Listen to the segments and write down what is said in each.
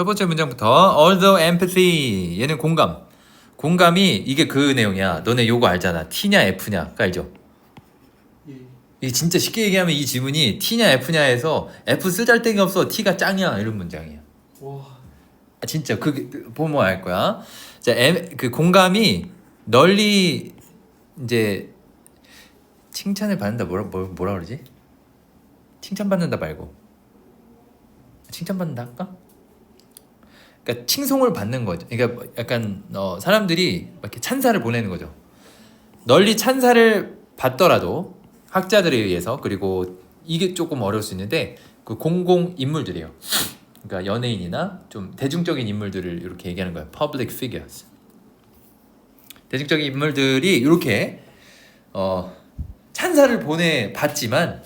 첫 번째 문장부터 although empathy 얘는 공감. 공감이 이게 그 내용이야. 너네 요거 알잖아. T냐 F냐 알죠? 예. 이게 진짜 쉽게 얘기하면 이 지문이 T냐 F냐에서 F 쓰잘데기 없어 T가 짱이야 이런 문장이야. 와. 아, 진짜 그게 보면 알 거야. 자, 엠, 그 공감이 널리 이제 칭찬을 받는다 뭐라 뭐, 뭐라 그러지? 칭찬받는다 말고 칭찬받는다 할까? 그러니까 칭송을 받는 거죠. 그러니까 뭐 약간 어, 사람들이 막 이렇게 찬사를 보내는 거죠. 널리 찬사를 받더라도 학자들에 의해서 그리고 이게 조금 어려울 수 있는데 그 공공 인물들이에요. 그러니까 연예인이나 좀 대중적인 인물들을 이렇게 얘기하는 거예요. Public figures. 대중적인 인물들이 이렇게 어, 찬사를 보내 받지만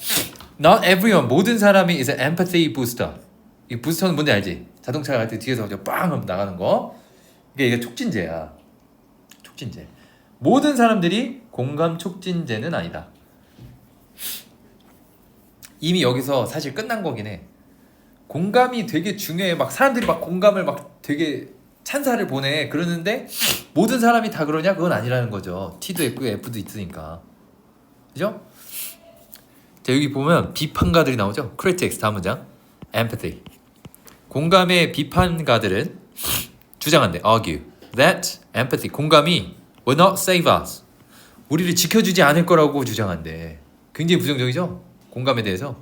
not everyone 모든 사람이 is an empathy booster. 이 부스터는 뭔지 알지? 자동차 갈 때 뒤에서 그냥 빵 하면 나가는 거. 이게 이게 촉진제야. 촉진제. 모든 사람들이 공감 촉진제는 아니다. 이미 여기서 사실 끝난 거긴 해. 공감이 되게 중요해. 막 사람들이 막 공감을 막 되게 찬사를 보내. 그러는데 모든 사람이 다 그러냐? 그건 아니라는 거죠. T도 있고 F도 있으니까. 그죠? 자, 여기 보면 비판가들이 나오죠. critics 다음 문장. empathy. 공감의 비판가들은 주장한대. argue that empathy 공감이 will not save us. 우리를 지켜주지 않을 거라고 주장한대. 굉장히 부정적이죠? 공감에 대해서.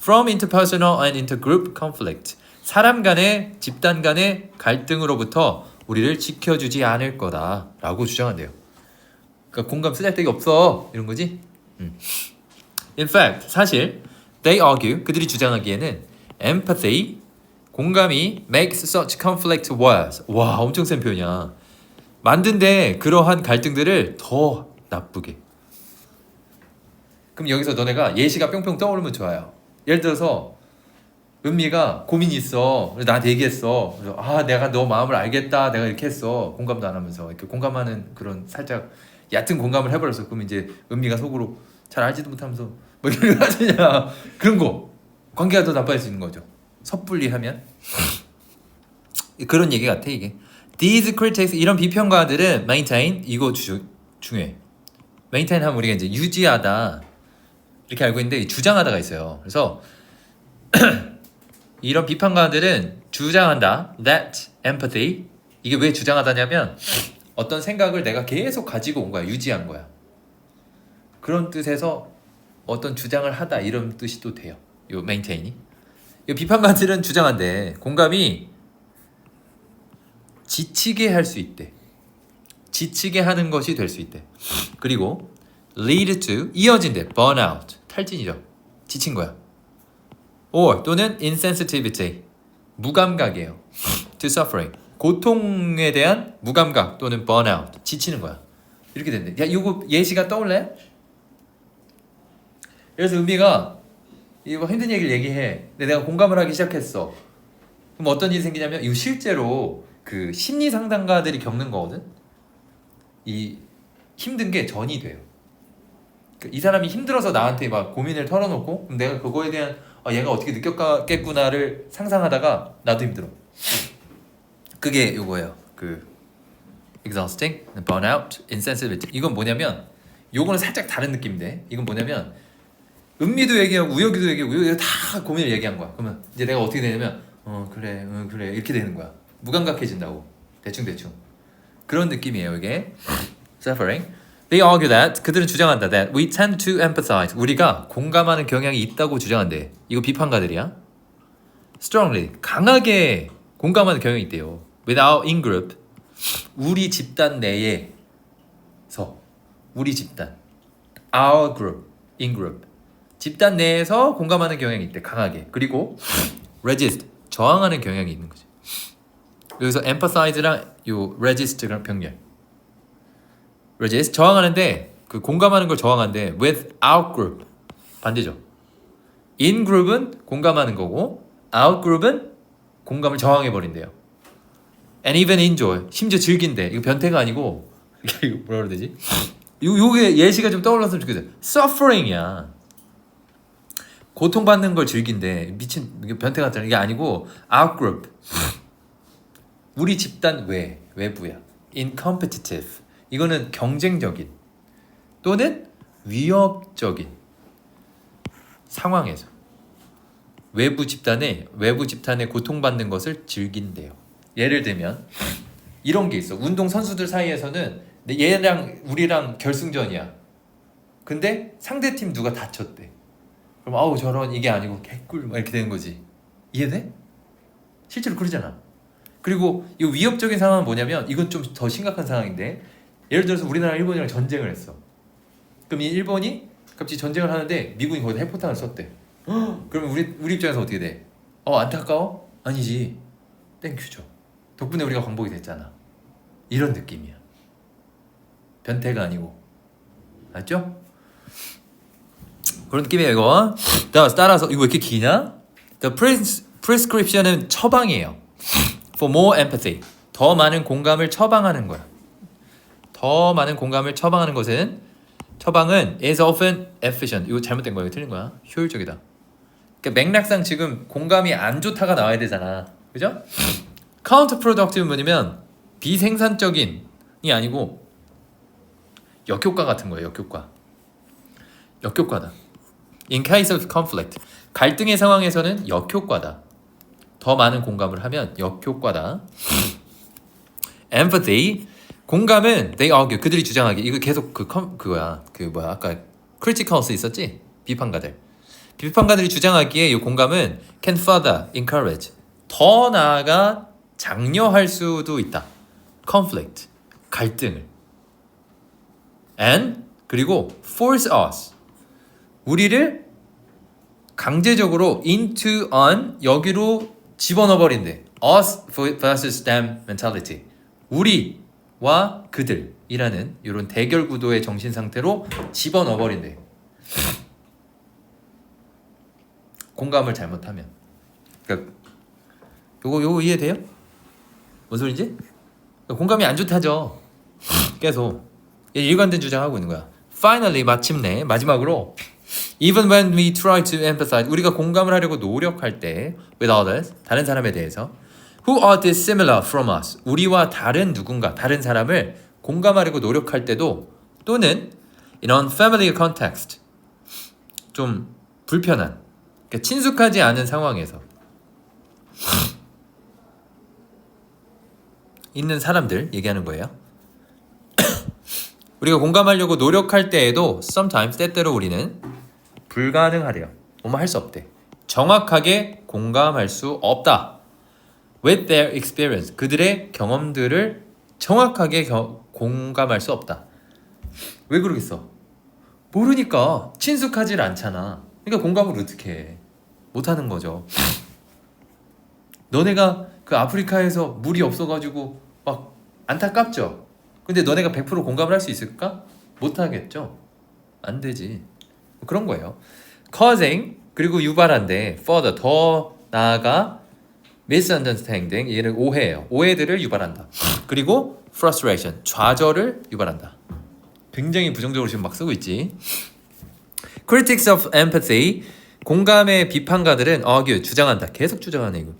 From interpersonal and intergroup conflict. 사람 간의 집단 간의 갈등으로부터 우리를 지켜주지 않을 거다라고 주장한대요. 그러니까 공감 쓰잘데기 없어 이런 거지. 음. In fact, 사실 they argue 그들이 주장하기에는 empathy 공감이 makes such conflict worse. 와 엄청 센 표현이야. 만든데 그러한 갈등들을 더 나쁘게. 그럼 여기서 너네가 예시가 뿅뿅 떠오르면 좋아요. 예를 들어서 은미가 고민이 있어. 나한테 얘기했어. 그래서 아 내가 너 마음을 알겠다. 내가 이렇게 했어. 공감도 안 하면서 이렇게 공감하는 그런 살짝 얕은 공감을 해버렸어. 그럼 이제 은미가 속으로 잘 알지도 못하면서 뭐 이런 거 하느냐 그런 거 관계가 더 나빠질 수 있는 거죠. 섣불리 하면? 그런 얘기 같아 이게. These critics 이런 비평가들은 maintain 이거 주, 중요해. maintain 하면 우리가 이제 유지하다. 이렇게 알고 있는데 이 주장하다가 있어요. 그래서 이런 비판가들은 주장한다. that empathy. 이게 왜 주장하다냐면 어떤 생각을 내가 계속 가지고 온 거야. 유지한 거야. 그런 뜻에서 어떤 주장을 하다. 이런 뜻이 또 돼요. 요 maintain이 이 비판가들은 주장한대 공감이 지치게 할 수 있대. 지치게 하는 것이 될 수 있대. 그리고 lead to 이어진대 burnout 탈진이죠. 지친 거야. or 또는 insensitivity 무감각이에요. to suffering. 고통에 대한 무감각 또는 burnout 지치는 거야. 이렇게 된대. 야 이거 예시가 떠올래? 그래서 은비가 이거 힘든 얘기를 얘기해 근데 내가 공감을 하기 시작했어 그럼 어떤 일이 생기냐면 이거 실제로 그 심리 상담가들이 겪는 거거든 이 힘든 게 전이 돼요 그이 사람이 힘들어서 나한테 막 고민을 털어놓고 그럼 내가 그거에 대한 아, 얘가 어떻게 느꼈겠구나를 상상하다가 나도 힘들어. 그게 요거예요. 그 exhausting, burnout, insensitivity. 이건 뭐냐면 요거는 살짝 다른 느낌인데 이건 뭐냐면 은미도 얘기하고 우혁이도 얘기하고 다 고민을 얘기한 거야. 그러면 이제 내가 어떻게 되냐면 어 그래, 어, 그래 이렇게 되는 거야. 무감각해진다고 대충 대충 그런 느낌이에요 이게 suffering. They argue that 그들은 주장한다 that we tend to empathize 우리가 공감하는 경향이 있다고 주장한대. 이거 비판가들이야. Strongly 강하게 공감하는 경향이 있대요. With our in group 우리 집단 내에서 우리 집단 our group in group 집단 내에서 공감하는 경향이 있대 강하게 그리고 resist 저항하는 경향이 있는 거지. 여기서 emphasize랑 요 resist랑 병렬. resist 저항하는데 그 공감하는 걸 저항하는데 with out group 반대죠. in group은 공감하는 거고 out group은 공감을 저항해 버린대요. and even enjoy 심지어 즐긴대. 이거 변태가 아니고 이거 뭐라 그래야 되지? 요 요게 예시가 좀 떠올랐으면 좋겠어요. suffering이야. 고통받는 걸 즐긴대. 미친 변태 같잖아. 이게 아니고 out group 우리 집단 외 외부야. incompetitive. 이거는 경쟁적인 또는 위협적인 상황에서 외부 집단에 외부 집단에 고통받는 것을 즐긴대요. 예를 들면 이런 게 있어. 운동 선수들 사이에서는 내- 얘랑 우리랑 결승전이야. 근데 상대 팀 누가 다쳤대. 그럼 아우 저런 이게 아니고 개꿀 막 이렇게 되는 거지. 이해돼? 실제로 그러잖아. 그리고 이 위협적인 상황은 뭐냐면 이건 좀 더 심각한 상황인데 예를 들어서 우리나라 일본이랑 전쟁을 했어. 그럼 이 일본이 갑자기 전쟁을 하는데 미군이 거기다 핵포탄을 썼대. 그러면 우리 우리 입장에서 어떻게 돼? 어 안타까워? 아니지. 땡큐죠. 덕분에 우리가 광복이 됐잖아. 이런 느낌이야. 변태가 아니고. 알죠? 그런 느낌이에요 이거. 따라서, 이거 왜 이렇게 기냐? The pres- prescription은 처방이에요. For more empathy. 더 많은 공감을 처방하는 거야. 더 많은 공감을 처방하는 것은 처방은 is often efficient. 이거 잘못된 거야. 이거 틀린 거야. 효율적이다. 그러니까 맥락상 지금 공감이 안 좋다가 나와야 되잖아. 그죠? counterproductive 뭐냐면 비생산적인이 아니고 역효과 같은 거예요. 역효과. 역효과다. In case of conflict. 갈등의 상황에서는 역효과다. 더 많은 공감을 하면 역효과다. empathy. 공감은 they argue. 그들이 주장하기. 이거 계속 그 컴, 그거야. 그 뭐야 아까 criticals 있었지? 비판가들. 비판가들이 주장하기에 이 공감은 can further encourage. 더 나아가 장려할 수도 있다. conflict. 갈등을. and 그리고 force us. 우리를 강제적으로 into on 여기로 집어넣어 버린대. us versus them mentality. 우리와 그들이라는 이런 대결 구도의 정신 상태로 집어넣어 버린대. 공감을 잘못하면. 그러니까 요거 요거 이해돼요? 뭔 소리지? 공감이 안 좋다죠. 계속 일관된 주장하고 있는 거야. Finally 마침내 마지막으로 Even when we try to empathize, 우리가 공감을 하려고 노력할 때 with others, 다른 사람에 대해서 who are dissimilar from us, 우리와 다른 누군가, 다른 사람을 공감하려고 노력할 때도 또는 in unfamiliar context, 좀 불편한, 그러니까 친숙하지 않은 상황에서 있는 사람들 얘기하는 거예요. 우리가 공감하려고 노력할 때에도 sometimes 때때로 우리는 불가능하래요. 뭐뭐 할 수 없대. 정확하게 공감할 수 없다. With their experience, 그들의 경험들을 정확하게 겨- 공감할 수 없다. 왜 그러겠어? 모르니까 친숙하질 않잖아. 그러니까 공감을 어떻게 해? 못하는 거죠. 너네가 그 아프리카에서 물이 없어가지고 막 안타깝죠. 근데 너네가 100% 공감을 할 수 있을까? 못하겠죠. 안 되지. 그런 거예요. causing 그리고 유발한데 further 더 나아가 misunderstanding 얘를 오해예요. 오해들을 유발한다. 그리고 frustration 좌절을 유발한다. 굉장히 부정적으로 지금 막 쓰고 있지. critics of empathy 공감의 비판가들은 argue 주장한다. 계속 주장하네 이거.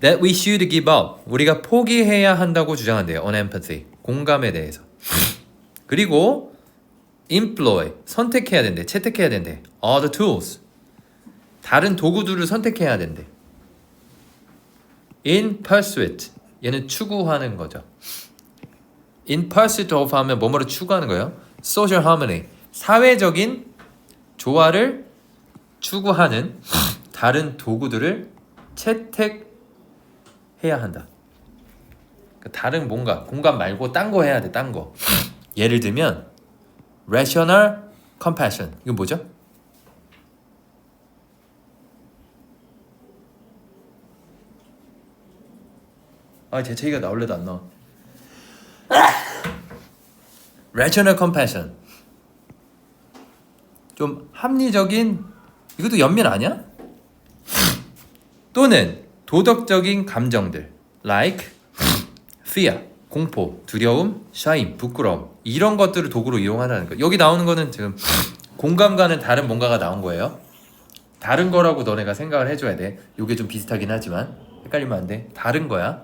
that we should give up 우리가 포기해야 한다고 주장한대요. on empathy 공감에 대해서. 그리고 employ 선택해야 된대. 채택해야 된대. other tools 다른 도구들을 선택해야 된대. in pursuit 얘는 추구하는 거죠. in pursuit of 하면 뭐뭐를 추구하는 거예요? social harmony 사회적인 조화를 추구하는 다른 도구들을 채택해야 한다. 그러니까 다른 뭔가 공감 말고 딴 거 해야 돼. 딴 거. 예를 들면 rational compassion 이거 뭐죠? 아 재채기가 나올래도 안 나와. rational compassion 좀 합리적인 이것도 연민 아니야? 또는 도덕적인 감정들 like fear 공포 두려움 shame 부끄러움 이런 것들을 도구로 이용하라는 거 여기 나오는 거는 지금 공감과는 다른 뭔가가 나온 거예요. 다른 거라고 너네가 생각을 해줘야 돼. 요게 좀 비슷하긴 하지만 헷갈리면 안 돼. 다른 거야